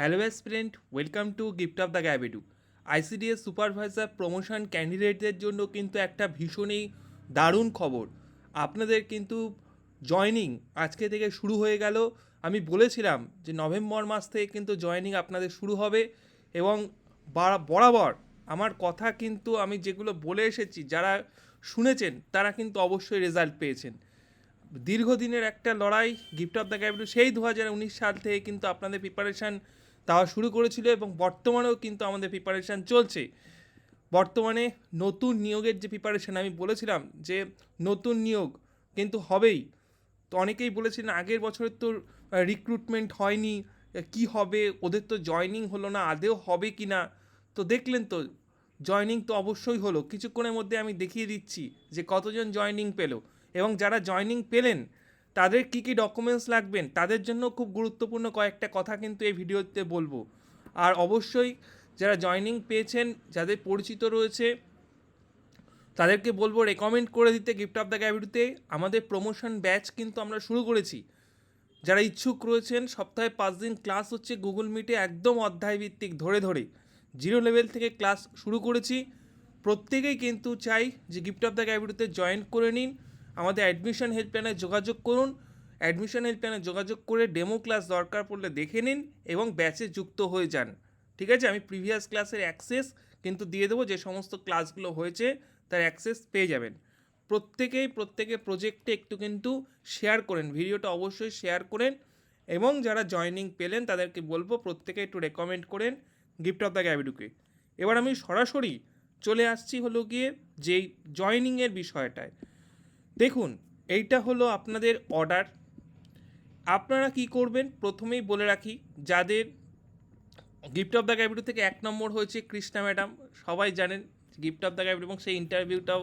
Hello student welcome to gift of the গ্যাবিডু ICDS supervisor promotion ক্যান্ডিডেটদের জন্য কিন্তু একটা ভীষণই দারুণ খবর। আপনাদের কিন্তু জয়নিং আজকে থেকে শুরু হয়ে গেল। আমি বলেছিলাম যে নভেম্বর মাস থেকে কিন্তু জয়নিং আপনাদের শুরু হবে এবং বরাবর আমার কথা কিন্তু আমি যেগুলো বলে এসেছি, যারা শুনেছেন, তারা কিন্তু অবশ্যই রেজাল্ট পেয়েছেন। দীর্ঘদিনের একটা লড়াই গিফট অফ দ্য ক্যাপিটাল সেই দু হাজার উনিশ সাল থেকে কিন্তু আপনাদের প্রিপারেশান দেওয়া শুরু করেছিল এবং বর্তমানেও কিন্তু আমাদের প্রিপারেশান চলছে। বর্তমানে নতুন নিয়োগের যে প্রিপারেশান আমি বলেছিলাম যে নতুন নিয়োগ কিন্তু হবেই। তো অনেকেই বলেছিলেন আগের বছরের তো রিক্রুটমেন্ট হয়নি কি হবে, ওদের তো জয়নিং হলো না, আদেও হবে কি না? তো দেখলেন তো জয়নিং তো অবশ্যই হলো। কিছুক্ষণের মধ্যে আমি দেখিয়ে দিচ্ছি যে কতজন জয়নিং পেল। এবং যারা জয়নিং পেলেন তাদের কি কি ডকুমেন্টস লাগবেন? তাদের জন্য খুব গুরুত্বপূর্ণ কয়েকটা কথা কিন্তু এই ভিডিওতে বলব। আর অবশ্যই যারা জয়নিং পেয়েছেন, যাদের পরিচিত রয়েছে, তাদেরকে বলব রেকমেন্ড করে দিতে গিফট অফ দ্য গ্যাভিটিতে আমাদের প্রমোশন ব্যাচ কিন্তু আমরা শুরু করেছি। যারা ইচ্ছুক রয়েছেন, সপ্তাহে পাঁচ দিন ক্লাস হচ্ছে গুগল মিটে একদম অধ্যায়ভিত্তিক, ধরে ধরে। জিরো লেভেল থেকে ক্লাস শুরু করেছি। প্রত্যেকেই কিন্তু চাই যে গিফট অফ দ্য গ্যাভিটিতে জয়েন করে নিন। আমাদের অ্যাডমিশন হেল্পলাইনে যোগাযোগ করুন। অ্যাডমিশন হেল্পলাইনে যোগাযোগ করে ডেমো ক্লাস দরকার পড়লে দেখে নিন এবং ব্যাচে যুক্ত হয়ে যান। ঠিক আছে? আমি প্রিভিয়াস ক্লাসের অ্যাক্সেস কিন্তু দিয়ে দেবো। যে সমস্ত ক্লাসগুলো হয়েছে, তার অ্যাক্সেস পেয়ে যাবেন। প্রত্যেকেই প্রত্যেকে প্রজেক্টে একটু কিন্তু শেয়ার করেন। ভিডিওটা অবশ্যই শেয়ার করেন এবং যারা জয়নিং পেলেন, তাদেরকে বলব প্রত্যেকে একটু রেকমেন্ড করেন গিফট অফ দ্য গ্যাবিডুকে এবার আমি সরাসরি চলে আসছি হলো গিয়ে যেই জয়নিংয়ের বিষয়টায়। দেখুন, এইটা হলো আপনাদের অর্ডার আপনারা কি করবেন? প্রথমেই বলে রাখি, যাদের গিফট অফ দ্য গ্যাবিডু থেকে এক নম্বর হয়েছে কৃষ্ণা ম্যাডাম, সবাই জানেন গিফট অফ দ্য গ্যাবিডু এবং সেই ইন্টারভিউটাও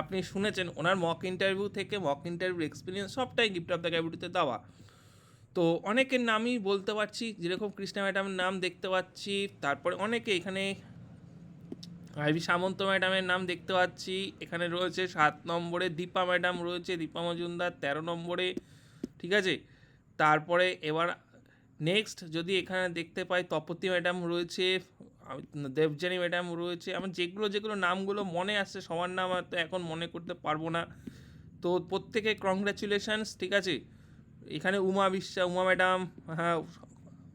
আপনি শুনেছেন, ওনার মক ইন্টারভিউ থেকে মক ইন্টারভিউ এক্সপিরিয়েন্স সবটাই গিফট অফ দ্য গ্যাবিডুতে দেওয়া। তো অনেকের নামই বলতে পারছি, যেরকম কৃষ্ণা ম্যাডামের নাম দেখতে পাচ্ছি, তারপরে অনেকে এখানে আইভি সামন্ত ম্যাডামের নাম দেখতে পাচ্ছি। এখানে রয়েছে সাত নম্বরে দীপা ম্যাডাম রয়েছে, দীপা মজুমদার তেরো নম্বরে, ঠিক আছে? তারপরে এবার নেক্সট যদি এখানে দেখতে পাই, তপতি ম্যাডাম রয়েছে দেবজানী ম্যাডাম রয়েছে, আমার যেগুলো যেগুলো নামগুলো মনে আসছে, সবার নাম হয়তো এখন মনে করতে পারব না। তো প্রত্যেকে কংগ্রাচুলেশনস ঠিক আছে? এখানে উমা বিশ্বাস, উমা ম্যাডাম হ্যাঁ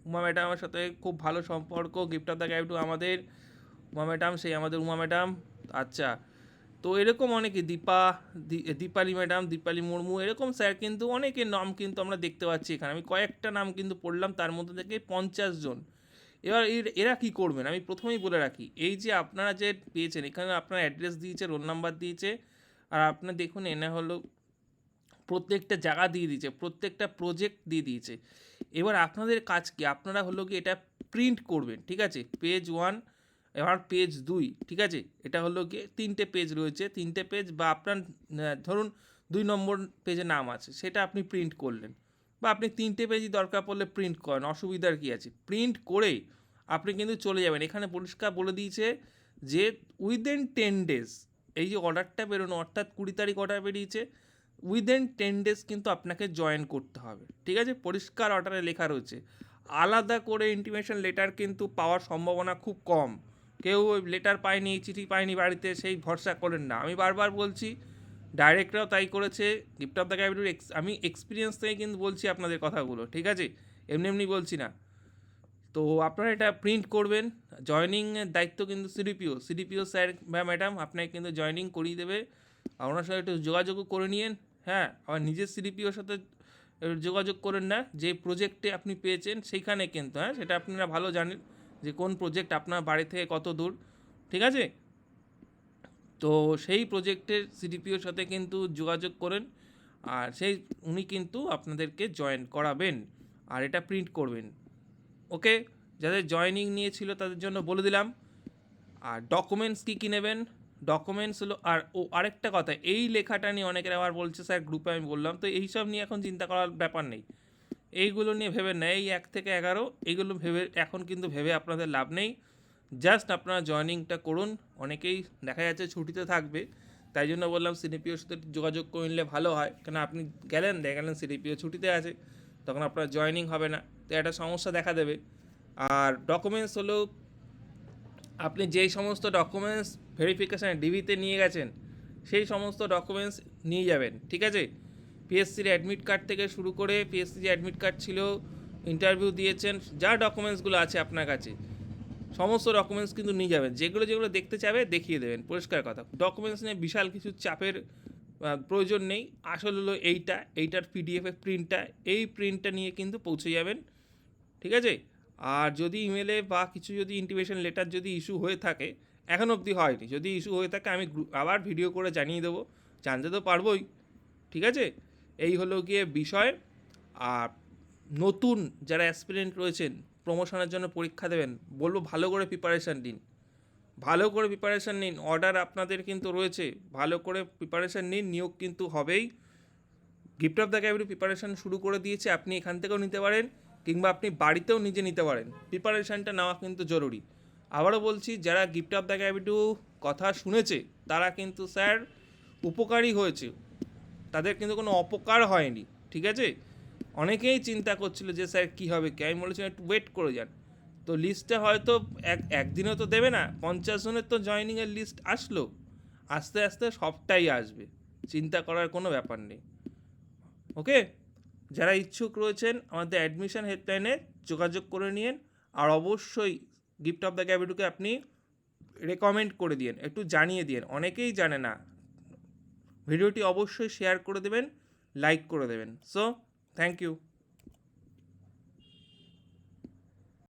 উমা ম্যাডামের সাথে খুব ভালো সম্পর্ক গিফট অফ দ্য গাইড আমাদের। উমা ম্যাডাম, সেই আমাদের উমা ম্যাডাম আচ্ছা। তো এরকম অনেকে, দীপা দীপালি ম্যাডাম, দীপালি মুর্মু, এরকম স্যার কিন্তু অনেকের নাম কিন্তু আমরা দেখতে পাচ্ছি এখানে। আমি কয়েকটা নাম কিন্তু পড়লাম, তার মধ্যে থেকে পঞ্চাশ জন। এবার এরা কি করবেন? আমি প্রথমেই বলে রাখি, এই যে আপনারা যে পেয়েছেন, এখানে আপনার অ্যাড্রেস দিয়েছে, রোল নাম্বার দিয়েছে, আর আপনার দেখুন, এনে হলো প্রত্যেকটা জায়গা দিয়ে দিয়েছে, প্রত্যেকটা প্রজেক্ট দিয়ে দিয়েছে। এবার আপনাদের কাজ কি? আপনারা হলো কি এটা প্রিন্ট করবেন, ঠিক আছে? পেজ ওয়ান এবার পেজ দুই, ঠিক আছে? এটা হলো গিয়ে তিনটে পেজ রয়েছে। তিনটে পেজ বা আপনার ধরুন দুই নম্বর পেজে নাম আছে, সেটা আপনি প্রিন্ট করলেন। বা আপনি তিনটে পেজই দরকার পড়লে প্রিন্ট করেন, অসুবিধার কী আছে? প্রিন্ট করে আপনি কিন্তু চলে যাবেন। এখানে পরিষ্কার বলে দিয়েছে যে উইদিন টেন ডেজ এই যে অর্ডারটা বেরোনো, অর্থাৎ কুড়ি তারিখ অর্ডার বেরিয়েছে উইদিন টেন ডেজ কিন্তু আপনাকে জয়েন করতে হবে। ঠিক আছে? পরিষ্কার অর্ডারে লেখা রয়েছে। আলাদা করে ইন্টিমেশন লেটার কিন্তু পাওয়ার সম্ভাবনা খুব কম। কেউ ওই লেটার পায়নি, চিঠি পায়নি বাড়িতে, সেই ভরসা করেন না। আমি বারবার বলছি ডাইরেক্টরাও তাই করেছে গিফট অফ দ্য ক্যাপিটাল আমি এক্সপিরিয়েন্স থেকে কিন্তু বলছি আপনাদের কথাগুলো, ঠিক আছে? এমনি এমনি বলছি না। তো আপনারা এটা প্রিন্ট করবেন জয়নিংয়ের দায়িত্ব কিন্তু সিডিপিও সিডিপিও স্যার বা ম্যাডাম আপনাকে কিন্তু জয়নিং করিয়ে দেবে। আপনার সাথে একটু যোগাযোগও করে নিন হ্যাঁ? আবার নিজের সিডিপিওর সাথে যোগাযোগ করেন না, যে প্রজেক্টে আপনি পেয়েছেন, সেইখানে কিন্তু হ্যাঁ? সেটা আপনারা ভালো জানেন। যে কোন প্রজেক্ট আপনার বাড়ি থেকে কত দূর, ঠিক আছে? তো সেই প্রজেক্টের সিডিপিওর সাথে কিন্তু যোগাযোগ করেন, আর সেই উনি কিন্তু আপনাদেরকে জয়েন করাবেন, আর এটা প্রিন্ট করবেন ওকে যাদের জয়নিং নিয়েছিল তাদের জন্য বলে দিলাম। আর ডকুমেন্টস কী কী নেবেন? ডকুমেন্টস হলো, আর ও আরেকটা কথা, এই লেখাটা নিয়ে অনেকের আবার বলছে, স্যার গ্রুপে আমি বললাম। তো এইসব নিয়ে এখন চিন্তা করার ব্যাপার নেই। এইগুলো নিয়ে ভেবে নেয় এক থেকে এগারো, এইগুলো ভেবে, এখন কিন্তু ভেবে আপনাদের লাভ নেই। জাস্ট আপনারা জয়নিংটা করুন, অনেকেই দেখা যাচ্ছে ছুটিতে থাকবে, তাই জন্য বললাম সিডিপিওর সাথে যোগাযোগ করে নিলে ভালো হয়। কেন আপনি গেলেন গেলেন সিডিপিও ছুটিতে আছে, তখন আপনার জয়নিং হবে না, তো একটা সমস্যা দেখা দেবে। আর ডকুমেন্টস হলো, আপনি যেই সমস্ত ডকুমেন্টস ভেরিফিকেশান ডিবিতে নিয়ে গেছেন, সেই সমস্ত ডকুমেন্টস নিয়ে যাবেন, ঠিক আছে? পিএসসির অ্যাডমিট কার্ড থেকে শুরু করে পিএসসি যে অ্যাডমিট কার্ড ছিল ইন্টারভিউ দিয়েছেন, যা ডকুমেন্টসগুলো আছে আপনার কাছে, সমস্ত ডকুমেন্টস কিন্তু নিয়ে যাবেন। যেগুলো যেগুলো দেখতে চাবে দেখিয়ে দেবেন, পরিষ্কার কথা। ডকুমেন্টস নিয়ে বিশাল কিছু চাপের প্রয়োজন নেই। আসল হলো এইটা, এইটার পিডিএফের প্রিন্টটা এই প্রিন্টটা নিয়ে কিন্তু পৌঁছে যাবেন, ঠিক আছে? আর যদি ইমেলে বা কিছু যদি ইন্টিমেশন লেটার যদি ইস্যু হয়ে থাকে, এখন অবধি হয়নি। যদি ইস্যু হয়ে থাকে, আমি আবার ভিডিও করে জানিয়ে দেবো, জানতে তো পারবোই, ঠিক আছে? এই হলো গিয়ে বিষয়। আর নতুন যারা অ্যাসপিরেন্ট রয়েছেন প্রমোশনের জন্য পরীক্ষা দেবেন, বলব ভালো করে প্রিপারেশান নিন। ভালো করে প্রিপারেশান নিন অর্ডার আপনাদের কিন্তু রয়েছে, ভালো করে প্রিপারেশান নিন, নিয়োগ কিন্তু হবেই। গিফট অফ দ্য ক্যাবিটি প্রিপারেশান শুরু করে দিয়েছে, আপনি এখান থেকেও নিতে পারেন, কিংবা আপনি বাড়িতেও নিজে নিতে পারেন। প্রিপারেশানটা নেওয়া কিন্তু জরুরি। আবারও বলছি, যারা গিফট অফ দ্য ক্যাবিটু কথা শুনেছে, তারা কিন্তু স্যার উপকারী হয়েছে। তাদের কিন্তু কোনো অপকার হয়নি, ঠিক আছে? অনেকেই চিন্তা করছিল যে, স্যার, কী হবে? কি? আমি বলেছিলাম, একটু ওয়েট করে যান। তো লিস্টটা হয়তো এক, একদিনও তো দেবে না, পঞ্চাশ জনের তো জয়নিংয়ের লিস্ট আসলো। আস্তে আস্তে সবটাই আসবে, চিন্তা করার কোনো ব্যাপার নেই। ওকে? যারা ইচ্ছুক রয়েছেন, আমাদের অ্যাডমিশন হেল্পলাইনে যোগাযোগ করে নিন আর অবশ্যই গিফট অফ দ্য ক্যাবিটুকে আপনি রেকমেন্ড করে দিন একটু জানিয়ে দিন অনেকেই জানে না ভিডিওটি অবশ্যই শেয়ার করে দেবেন লাইক করে দেবেন। So thank you